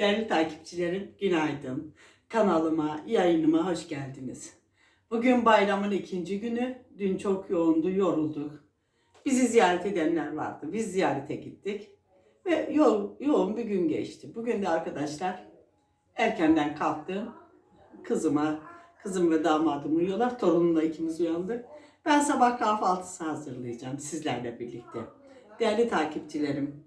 Değerli takipçilerim, günaydın. Kanalıma, yayınıma hoş geldiniz. Bugün bayramın ikinci günü. Dün çok yoğundu, yorulduk. Bizi ziyaret edenler vardı. Biz ziyarete gittik. Ve yo- yoğun bir gün geçti. Bugün de arkadaşlar erkenden kalktım. Kızıma, kızım ve damadım uyuyorlar. Torunumla ikimiz uyandık. Ben sabah kahvaltısı hazırlayacağım sizlerle birlikte. Değerli takipçilerim,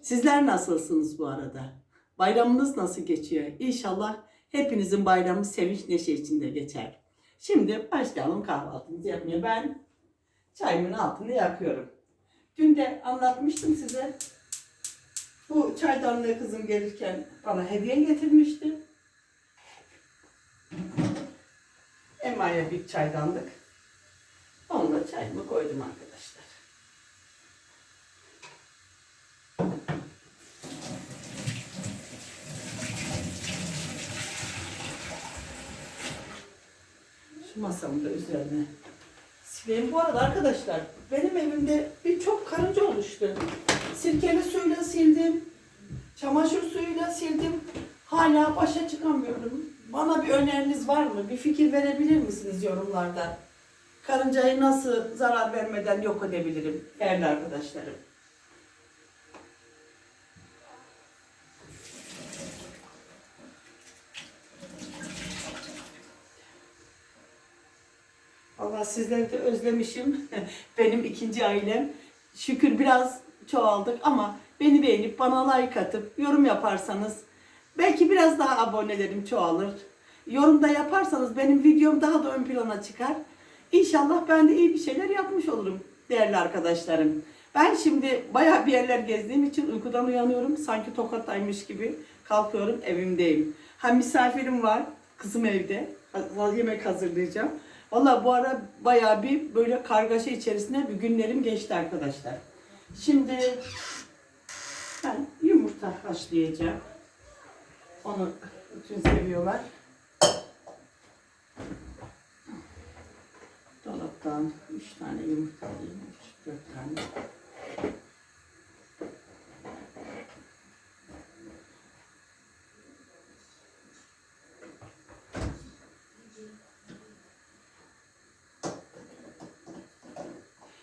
sizler nasılsınız bu arada? Bayramınız nasıl geçiyor? İnşallah hepinizin bayramı sevinç neşe içinde geçer. Şimdi başlayalım kahvaltımızı yapmaya. Ben çayımın altını yakıyorum. Dün de anlatmıştım size. Bu çaydanlığı kızım gelirken bana hediye getirmişti. Emma'ya bir çaydanlık. Onunla çayımı koydum arkadaşlar. Şu masamı da üzerine sileyim. Bu arada arkadaşlar benim evimde birçok karınca oluştu. Sirkeli suyla sildim. Çamaşır suyuyla sildim. Hala başa çıkamıyorum. Bana bir öneriniz var mı? Bir fikir verebilir misiniz yorumlarda? Karıncayı nasıl zarar vermeden yok edebilirim değerli arkadaşlarım? Allah sizleri de özlemişim. Benim ikinci ailem. Şükür biraz çoğaldık ama beni beğenip bana like atıp yorum yaparsanız belki biraz daha abonelerim çoğalır. Yorum da yaparsanız benim videom daha da ön plana çıkar. İnşallah ben de iyi bir şeyler yapmış olurum değerli arkadaşlarım. Ben şimdi bayağı bir yerler gezdiğim için uykudan uyanıyorum. Sanki tokattaymış gibi kalkıyorum evimdeyim. Ha misafirim var. Kızım evde. Yemek hazırlayacağım. Valla bu ara bayağı bir böyle kargaşa içerisinde bir günlerim geçti arkadaşlar. Şimdi ben yumurta haşlayacağım. Onu bütün seviyorlar. Dolaptan 3 tane yumurta alayım. 3 4 tane.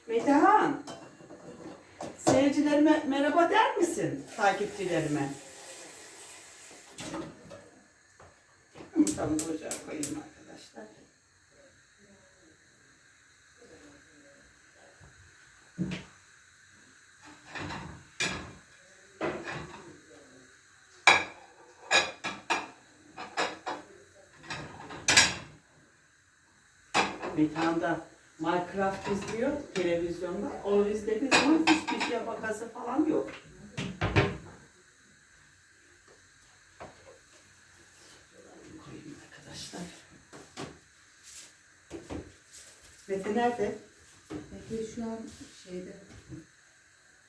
Metehan, seyircilerime merhaba der misin takipçilerime? Yumurtamı ocağa koyayım arkadaşlar. Metehan da Minecraft izliyor televizyonda. O izlediği zaman hiçbir şeye bakası falan yok. Arkadaşlar. Mete nerede? Peki şu an şeyde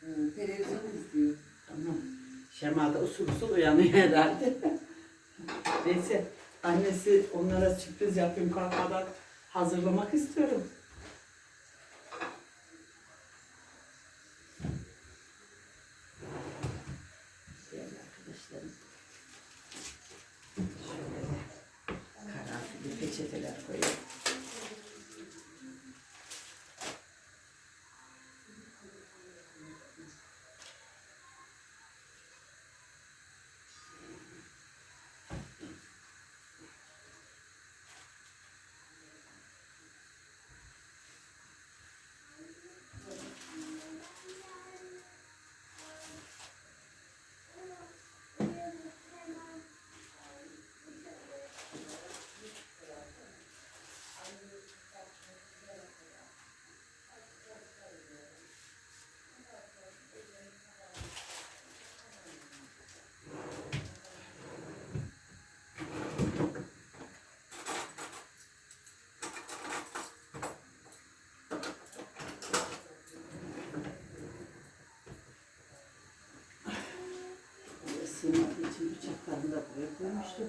e, televizyon izliyor. Tamam. Şema da usul usul uyanıyor herhalde. Neyse annesi onlara sürpriz yapayım kalkmadan hazırlamak istiyorum. Değerli arkadaşlarım. Şöyle de karanfilli peçeteler koyayım. Buraya sığmadığı için bıçaklarını da buraya koymuştum.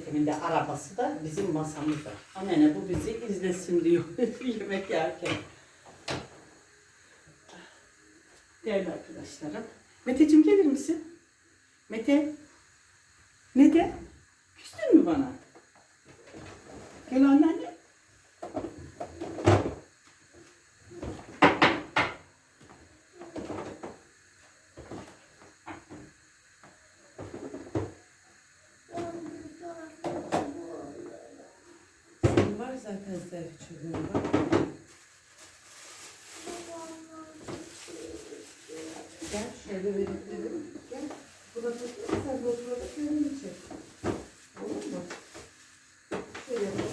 Mehmet'imin de arabası da bizim masamızda. Anne bu bizi izlesin diyor yemek yerken. Değerli arkadaşlarım. Meteciğim gelir misin? Mete. Ne de? Küstün mü bana? Gel anneanne. Senin var zaten selfie çubuğun bak. Gel şöyle dedim. Gel. Burada. Sen orada kendin çek. Olur mu? Şöyle yapalım.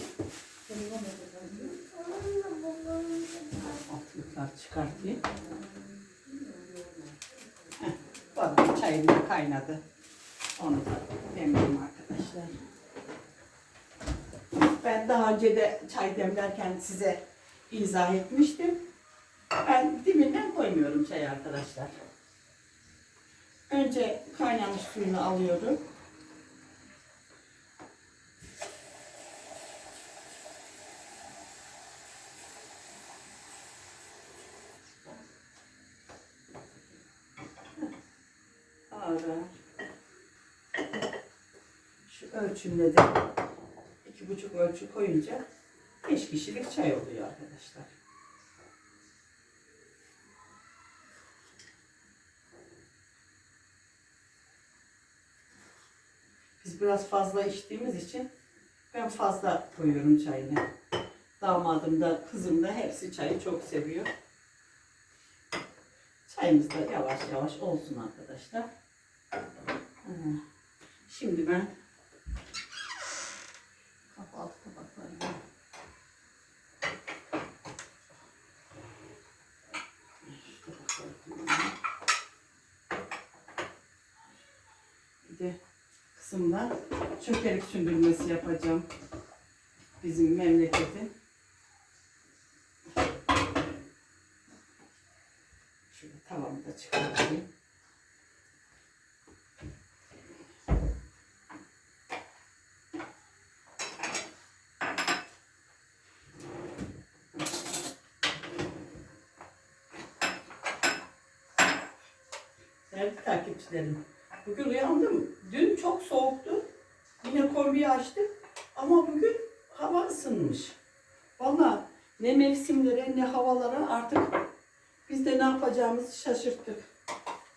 Altlıklar çıkartayım. Heh, çayım da kaynadı. Onu da demleyeyim arkadaşlar. Ben daha önce de çay demlerken size izah etmiştim. Ben dibinden koymuyorum çayı arkadaşlar. Önce kaynamış suyunu alıyorum. Ara. Şu ölçümle de iki buçuk ölçü koyunca beş kişilik çay oluyor arkadaşlar. Biz biraz fazla içtiğimiz için ben fazla koyuyorum çayını. Damadım da kızım da hepsi çayı çok seviyor. Çayımız da yavaş yavaş olsun arkadaşlar. Şimdi ben kahvaltı tabaklarını şu tabakları kullanayım. Bir de kısımda çökelik sündürmesi yapacağım. Bizim memleketin. Şöyle tavamı da çıkartayım. Değerli takipçilerim, bugün uyandım. Dün çok soğuktu. Yine kombiyi açtık. Ama bugün hava ısınmış. Vallahi ne mevsimlere ne havalara artık biz de ne yapacağımızı şaşırttık.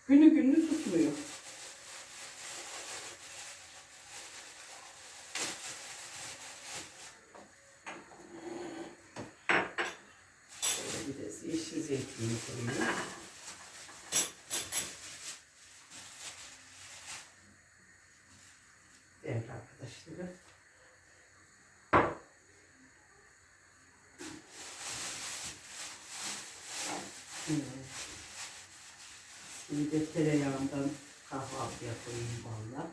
Günü gününü tutmuyor. Yeşil zeytini koyayım. Arkadaşlarım. Evet. Şimdi de tereyağından kahvaltıya koyayım valla.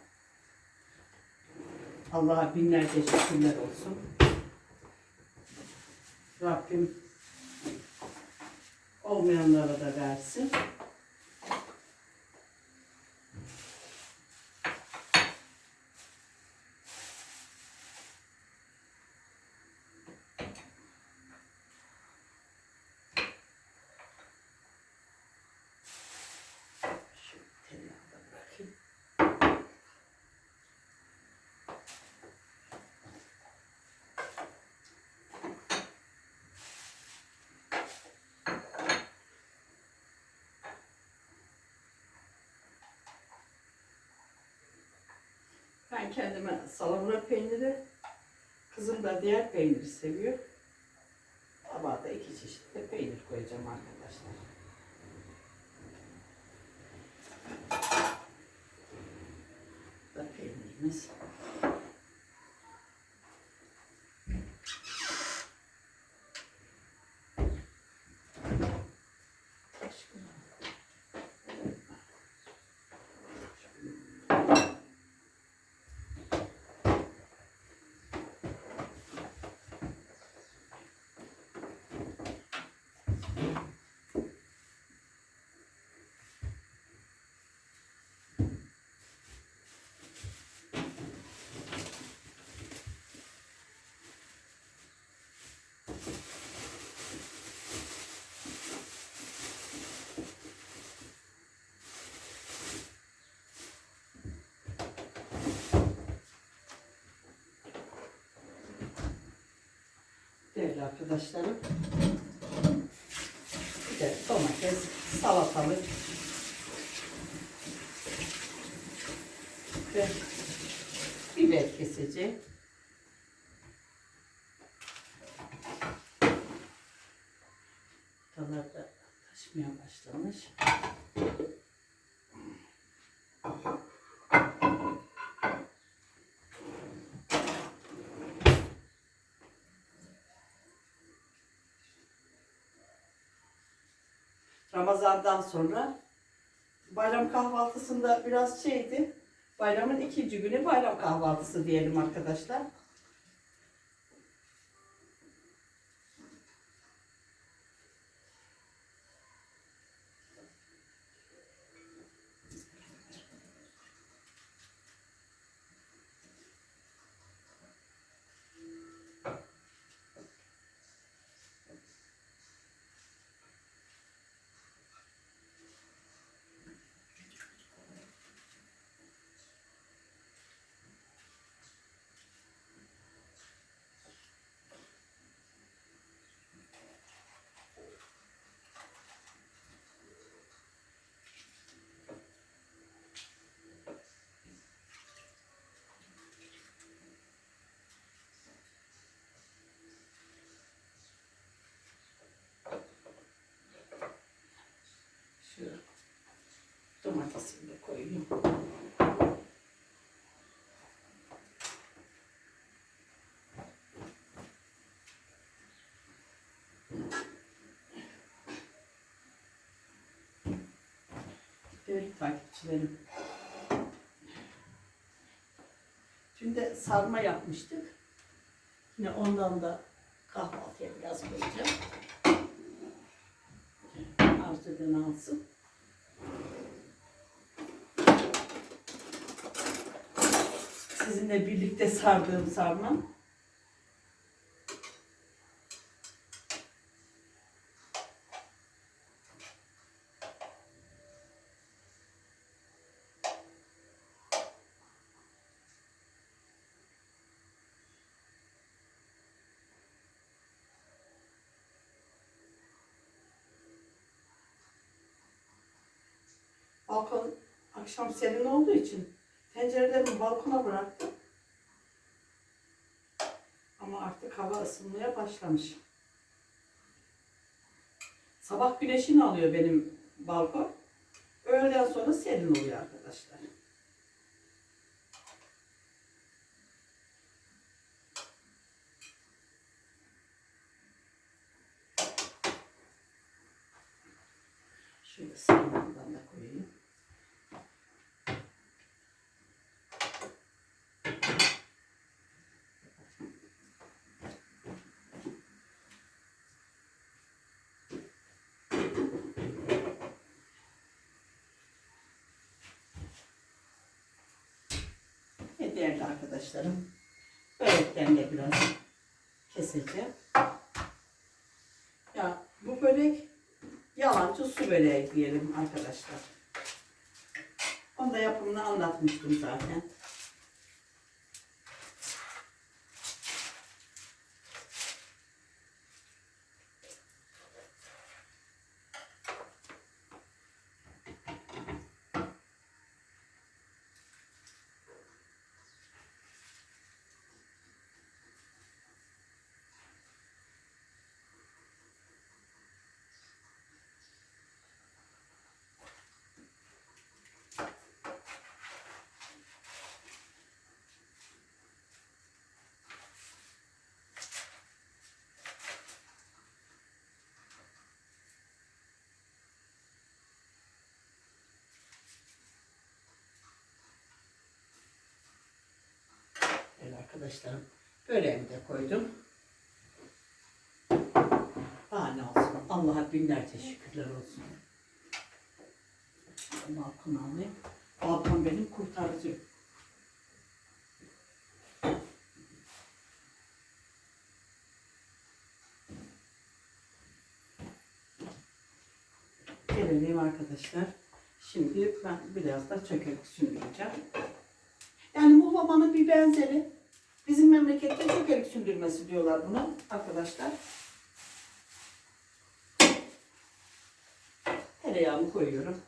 Allah'a binlerce şükürler olsun. Rabbim olmayanlara da versin. Şu tereyağı da bırakayım. Kendime salamura peyniri, kızım da diğer peyniri seviyor. Tabağa da iki çeşit de peynir koyacağım arkadaşlar. da peynirimiz. Arkadaşlarım. Bir de domates, salatalık ve biber keseceğim. Dalar da taşmaya başlamış. Ramazan'dan sonra bayram kahvaltısında biraz şeydi. Bayramın ikinci günü bayram kahvaltısı diyelim arkadaşlar. Şu domatesimi de koyayım. Değerli takipçilerim. De sarma yapmıştık. Yine ondan da kahvaltıya biraz koyacağım. Arzu eden alsın. Sizinle birlikte sardığım sarma. Balkon akşam serin olduğu için tencerelerimi balkona bıraktım. Ama artık hava ısınmaya başlamış. Sabah güneşini alıyor benim balkon. Öğleden sonra serin oluyor arkadaşlar. Şöyle sarmadan da koyayım. Ve değerli arkadaşlarım, börekten de biraz keseceğim. Ya bu börek yalancı su böreği diyelim arkadaşlar. Onu da yapımını anlatmıştım zaten. Arkadaşlarım böreğimi de koydum. Bahane olsun. Allah'a binlerce şükürler olsun. Balkon alayım. Balkon benim kurtarıcım. Gelelim arkadaşlar. Şimdi ben biraz da çökelek sündüreceğim. Yani muhlamanın bir benzeri. Bizim memlekette çökelik sündürmesi diyorlar buna arkadaşlar. Tereyağımı koyuyorum.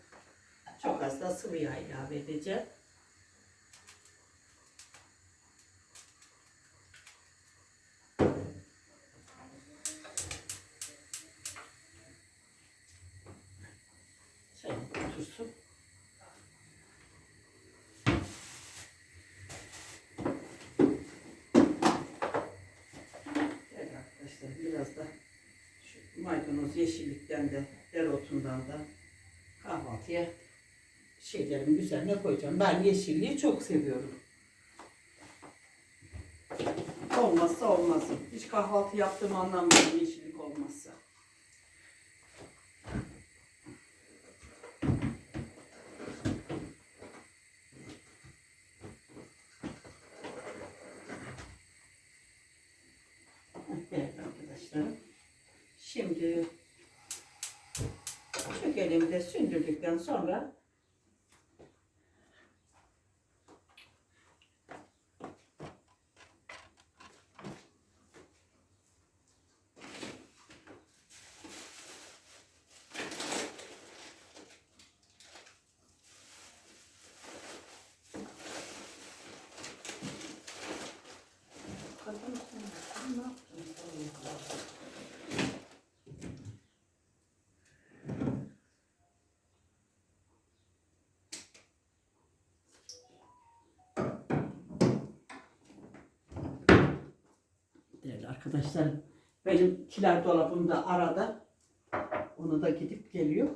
Çok az da sıvı yağ ilave edeceğim. Yeşillikten de dereotundan da kahvaltıya şeylerin üzerine koyacağım. Ben yeşilliği çok seviyorum. Olmazsa olmazım. Hiç kahvaltı yaptığımı anlamıyorum yeşillik olmazsa. Sonra Değerli arkadaşlarım, benim kiler dolabımda arada. Onu da gidip geliyor.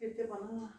Bir de bana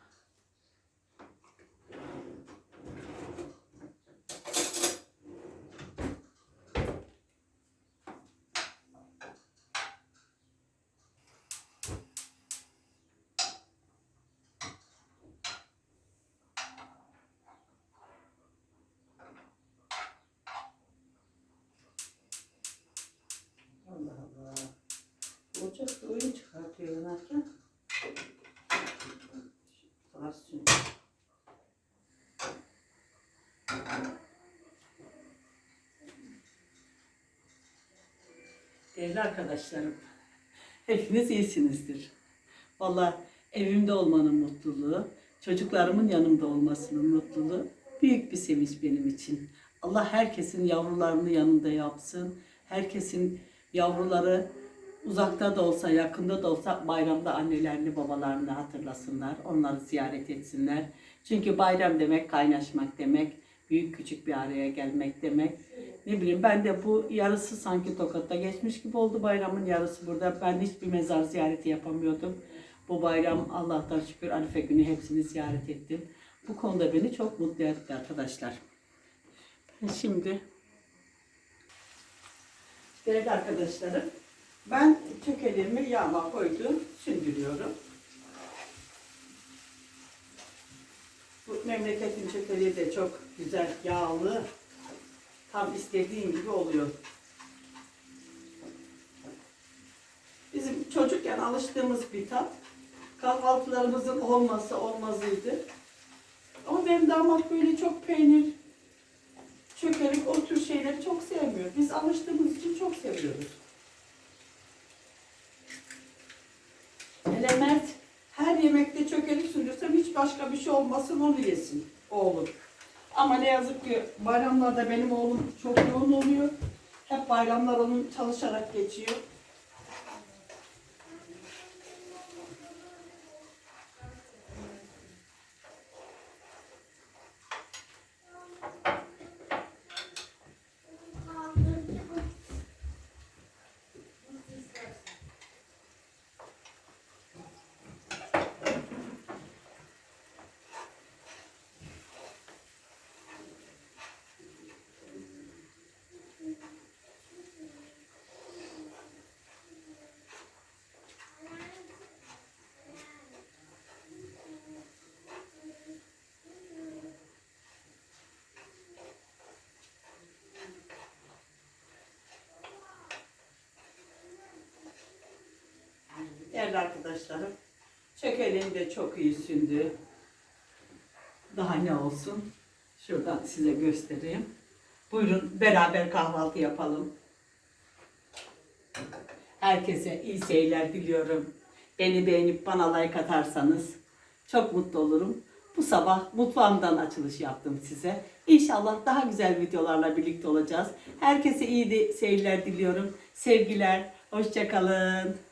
Değerli arkadaşlarım, hepiniz iyisinizdir. Valla evimde olmanın mutluluğu, çocuklarımın yanımda olmasının mutluluğu büyük bir sevinç benim için. Allah herkesin yavrularını yanında yapsın. Herkesin yavruları uzakta da olsa, yakında da olsa bayramda annelerini, babalarını hatırlasınlar. Onları ziyaret etsinler. Çünkü bayram demek kaynaşmak demek. Büyük küçük bir araya gelmek demek. Ne bileyim ben de bu yarısı sanki Tokat'ta geçmiş gibi oldu bayramın yarısı burada. Ben hiçbir mezar ziyareti yapamıyordum. Bu bayram Allah'tan şükür Arife günü hepsini ziyaret ettim. Bu konuda beni çok mutlu etti arkadaşlar. Ben şimdi Değerli arkadaşlarım, ben çökelimi yağma koydum, sündürüyorum. Memleketin çökeliği de çok güzel, yağlı. Tam istediğim gibi oluyor. Bizim çocukken alıştığımız bir tat. Kahvaltılarımızın olmazsa olmazıydı. Ama benim damat böyle çok peynir, çökelik o tür şeyleri çok sevmiyor. Biz alıştığımız için çok seviyoruz. Başka bir şey olmasın onu yesin oğlum. Ama ne yazık ki bayramlarda benim oğlum çok yoğun oluyor. Hep bayramlar onun çalışarak geçiyor. Değerli arkadaşlarım, çökeleğim de çok iyi sündü. Daha ne olsun? Şuradan size göstereyim. Buyurun beraber kahvaltı yapalım. Herkese iyi seyirler diliyorum. Beni beğenip bana like atarsanız çok mutlu olurum. Bu sabah mutfağımdan açılış yaptım size. İnşallah daha güzel videolarla birlikte olacağız. Herkese iyi seyirler diliyorum. Sevgiler, hoşçakalın.